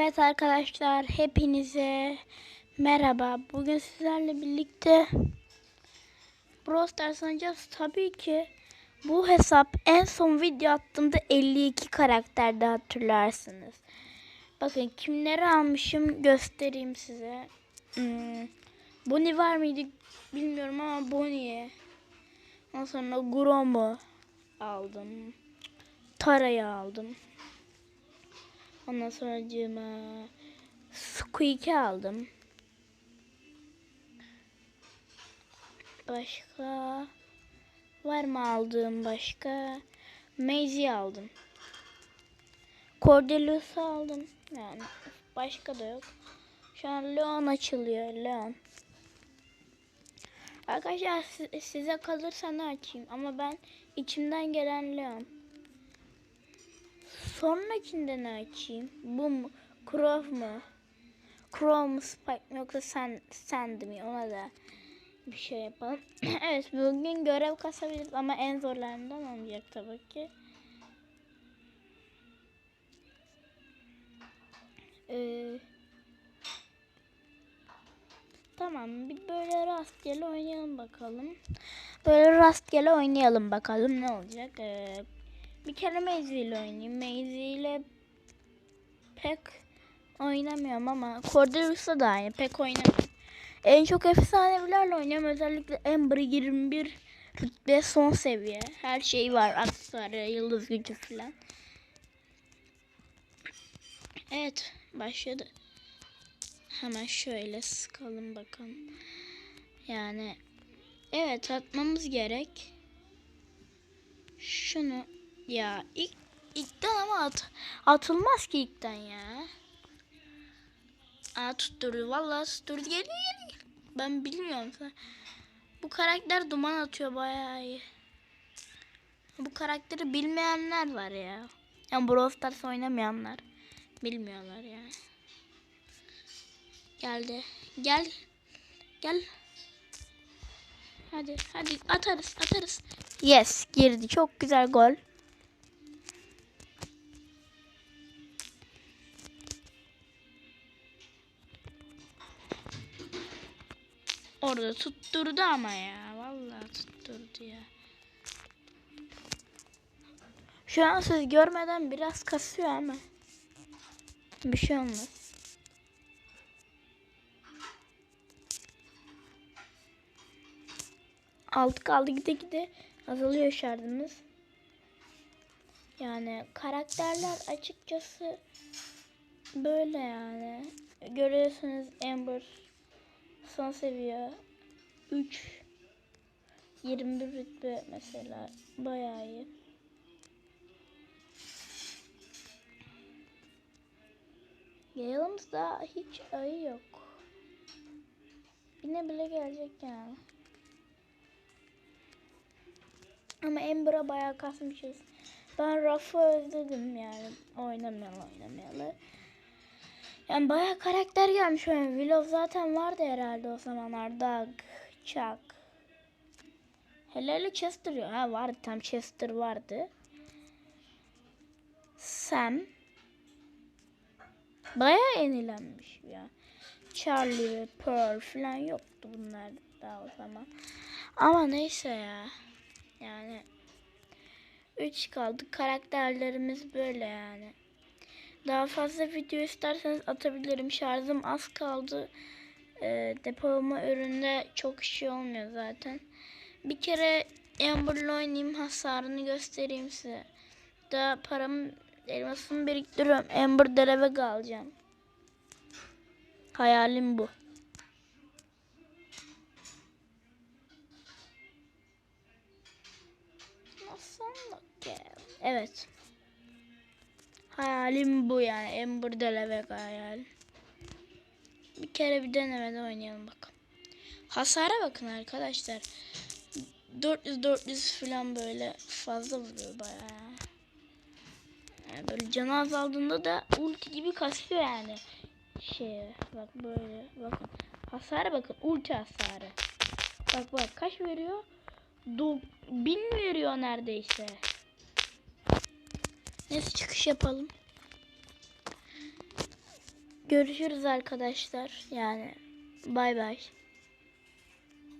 Evet arkadaşlar hepinize merhaba. Bugün sizlerle birlikte Brawl Stars. Tabii ki bu hesap en son video attığımda 52 karakterde hatırlarsınız. Bakın kimleri almışım göstereyim size. Hmm. Bonnie var mıydı bilmiyorum ama Bonnie'ye. Ondan sonra Grom'u aldım. Tara'yı aldım. Ondan sonra cıma Squeak'i aldım. Başka var mı aldığım başka? Maisie aldım. Cordelius'u aldım. Yani başka da yok. Şu an Leon açılıyor. Leon. Arkadaşlar si- size kalırsa ne açayım? Ama ben içimden gelen Leon. Sonrakinde ne açayım? Bu mu? Crow mu? Crow mu Spike mi yoksa sen, Sand mi? Ona da bir şey yapalım. evet bugün görev kasabiliriz ama en zorlarından olmayacak tabii ki. Ee, tamam bir böyle rastgele oynayalım bakalım. Böyle rastgele oynayalım bakalım ne olacak. Ee, bir kere Maisie ile oynayayım. Maisie ile pek oynamıyorum ama Cordelius'la da aynı pek oynamıyorum. En çok efsanevilerle oynuyorum. Özellikle Ember 21 rütbe son seviye. Her şey var. Aksesuarı, yıldız gücü falan. Evet başladı. Hemen şöyle sıkalım bakalım. Yani evet atmamız gerek. Şunu ya ilk ilkten ama at, atılmaz ki ilkten ya. Aa tutturdu. Vallahi tutturdu. Geliyor geliyor. Ben bilmiyorum. Bu karakter duman atıyor bayağı iyi. Bu karakteri bilmeyenler var ya. Yani Brawl Stars oynamayanlar. Bilmiyorlar yani. Geldi. Gel. Gel. Hadi hadi atarız atarız. Yes girdi. Çok güzel gol. Orada tutturdu ama ya. Vallahi tutturdu ya. Şu an siz görmeden biraz kasıyor ama. Bir şey olmaz. Altı kaldı gide gide azalıyor şarjımız. Yani karakterler açıkçası böyle yani. Görüyorsunuz Amber son seviye 3 21 rütbe mesela bayağı iyi. Yayılımızda hiç ayı yok. Bine bile gelecek yani. Ama Ember'a bayağı kasmışız. Ben Ruff'ı özledim yani. Oynamayalı oynamayalı. Yani bayağı karakter gelmiş oyun. Willow zaten vardı herhalde o zamanlar. Doug, Chuck. Hele Chester yok. Ha vardı tam Chester vardı. Sam. Bayağı yenilenmiş ya. Charlie ve Pearl falan yoktu bunlar daha o zaman. Ama neyse ya. Yani 3 kaldı. Karakterlerimiz böyle yani. Daha fazla video isterseniz atabilirim. Şarjım az kaldı. E, depolama üründe çok şey olmuyor zaten. Bir kere Amber'la oynayayım hasarını göstereyim size. Daha paramı elmasımı biriktiriyorum. Amber Derevega alacağım. Hayalim bu. Nasıl anlatayım? Evet. Hayalim bu yani. Amber Derevega hayal. Bir kere bir denemede oynayalım bakalım. Hasara bakın arkadaşlar. 400 400 falan böyle fazla vuruyor bayağı. Yani böyle canı azaldığında da ulti gibi kasıyor yani. Şey bak böyle bakın. Hasara bakın ulti hasarı. Bak bak kaç veriyor? Do 1000 veriyor neredeyse. Neyse çıkış yapalım. görüşürüz arkadaşlar. Yani bay bay.